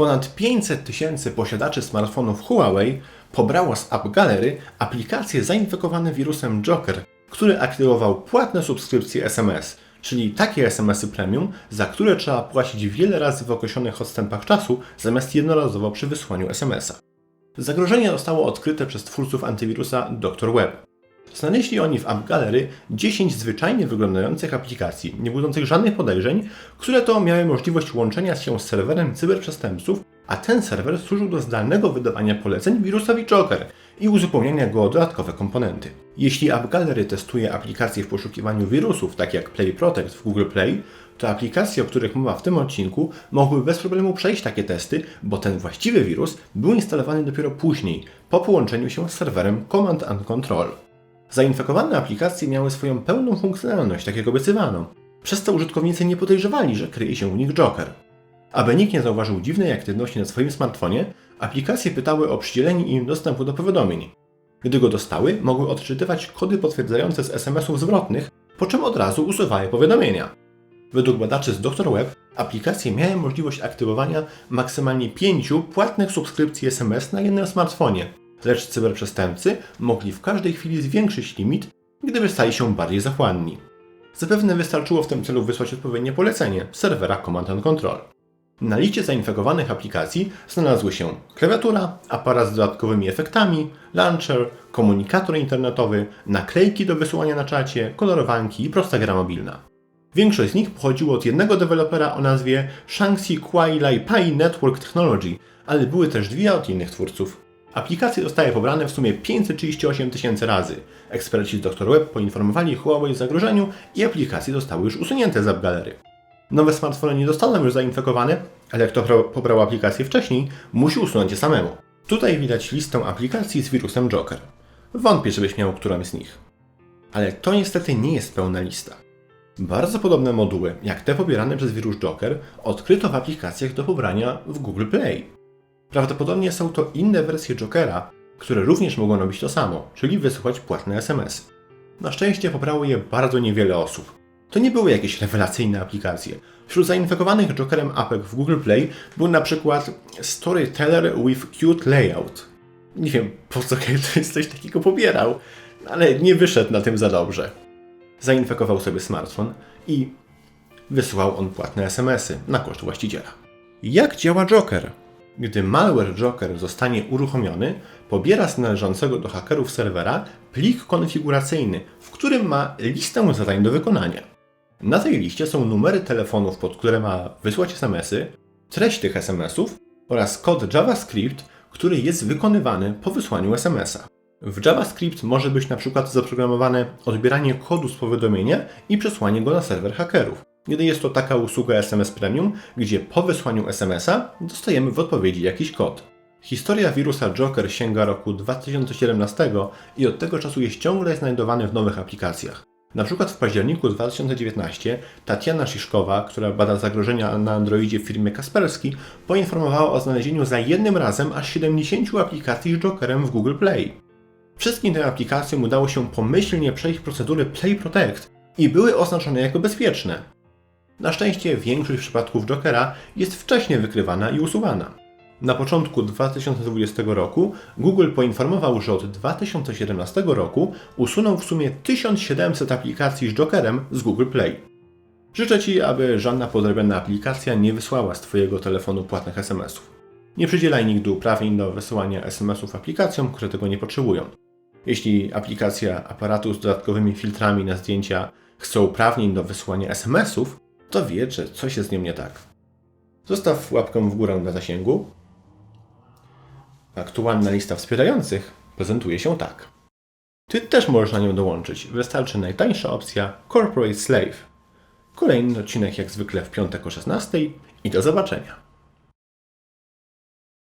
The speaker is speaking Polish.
Ponad 500 tysięcy posiadaczy smartfonów Huawei pobrało z App Gallery aplikacje zainfekowane wirusem Joker, który aktywował płatne subskrypcje SMS, czyli takie SMS-y premium, za które trzeba płacić wiele razy w określonych odstępach czasu, zamiast jednorazowo przy wysłaniu SMS-a. Zagrożenie zostało odkryte przez twórców antywirusa Dr. Web. Znaleźli oni w App Gallery 10 zwyczajnie wyglądających aplikacji, nie budzących żadnych podejrzeń, które to miały możliwość łączenia się z serwerem cyberprzestępców, a ten serwer służył do zdalnego wydawania poleceń wirusowi Joker i uzupełniania go o dodatkowe komponenty. Jeśli App Gallery testuje aplikacje w poszukiwaniu wirusów, takie jak Play Protect w Google Play, to aplikacje, o których mowa w tym odcinku, mogły bez problemu przejść takie testy, bo ten właściwy wirus był instalowany dopiero później, po połączeniu się z serwerem Command and Control. Zainfekowane aplikacje miały swoją pełną funkcjonalność, tak jak obiecywano. Przez to użytkownicy nie podejrzewali, że kryje się u nich Joker. Aby nikt nie zauważył dziwnej aktywności na swoim smartfonie, aplikacje pytały o przydzielenie im dostępu do powiadomień. Gdy go dostały, mogły odczytywać kody potwierdzające z SMS-ów zwrotnych, po czym od razu usuwały powiadomienia. Według badaczy z Dr. Web, aplikacje miały możliwość aktywowania maksymalnie 5 płatnych subskrypcji SMS na jednym smartfonie, lecz cyberprzestępcy mogli w każdej chwili zwiększyć limit, gdyby stali się bardziej zachłanni. Zapewne wystarczyło w tym celu wysłać odpowiednie polecenie z serwera Command and Control. Na liście zainfekowanych aplikacji znalazły się klawiatura, aparat z dodatkowymi efektami, launcher, komunikator internetowy, naklejki do wysyłania na czacie, kolorowanki i prosta gra mobilna. Większość z nich pochodziło od jednego dewelopera o nazwie Shangxi Kuai Pai Network Technology, ale były też dwie od innych twórców. Aplikacje zostały pobrane w sumie 538 tysięcy razy. Eksperci z Dr. Web poinformowali Huawei o zagrożeniu i aplikacje zostały już usunięte z App Gallery. Nowe smartfony nie zostaną już zainfekowane, ale kto pobrał aplikację wcześniej, musi usunąć je samemu. Tutaj widać listę aplikacji z wirusem Joker. Wątpię, żebyś miał którąś z nich. Ale to niestety nie jest pełna lista. Bardzo podobne moduły, jak te pobierane przez wirus Joker, odkryto w aplikacjach do pobrania w Google Play. Prawdopodobnie są to inne wersje Jokera, które również mogą robić to samo, czyli wysyłać płatne SMS. Na szczęście pobrało je bardzo niewiele osób. To nie były jakieś rewelacyjne aplikacje. Wśród zainfekowanych Jokerem apek w Google Play był na przykład Storyteller with Cute Layout. Nie wiem po co ktoś coś takiego pobierał, ale nie wyszedł na tym za dobrze. Zainfekował sobie smartfon i wysyłał on płatne SMSy na koszt właściciela. Jak działa Joker? Gdy malware Joker zostanie uruchomiony, pobiera z należącego do hakerów serwera plik konfiguracyjny, w którym ma listę zadań do wykonania. Na tej liście są numery telefonów, pod które ma wysłać SMS-y, treść tych SMS-ów oraz kod JavaScript, który jest wykonywany po wysłaniu SMS-a. W JavaScript może być na przykład zaprogramowane odbieranie kodu z powiadomienia i przesłanie go na serwer hakerów gdy jest to taka usługa SMS Premium, gdzie po wysłaniu SMS-a dostajemy w odpowiedzi jakiś kod. Historia wirusa Joker sięga roku 2017 i od tego czasu jest ciągle znajdowany w nowych aplikacjach. Na przykład w październiku 2019 Tatiana Sziszkowa, która bada zagrożenia na Androidzie w firmie Kasperski, poinformowała o znalezieniu za jednym razem aż 70 aplikacji z Jokerem w Google Play. Wszystkim tym aplikacjom udało się pomyślnie przejść procedury Play Protect i były oznaczone jako bezpieczne. Na szczęście większość przypadków Jokera jest wcześniej wykrywana i usuwana. Na początku 2020 roku Google poinformował, że od 2017 roku usunął w sumie 1700 aplikacji z Jokerem z Google Play. Życzę Ci, aby żadna podrobiona aplikacja nie wysłała z Twojego telefonu płatnych SMS-ów. Nie przydzielaj nigdy uprawnień do wysyłania SMS-ów aplikacjom, które tego nie potrzebują. Jeśli aplikacja aparatu z dodatkowymi filtrami na zdjęcia chce uprawnień do wysyłania SMS-ów, to wie, że coś jest z nią nie tak. Zostaw łapkę w górę dla zasięgu. Aktualna lista wspierających prezentuje się tak. Ty też możesz na nią dołączyć. Wystarczy najtańsza opcja Corporate Slave. Kolejny odcinek jak zwykle w piątek o 16 i do zobaczenia.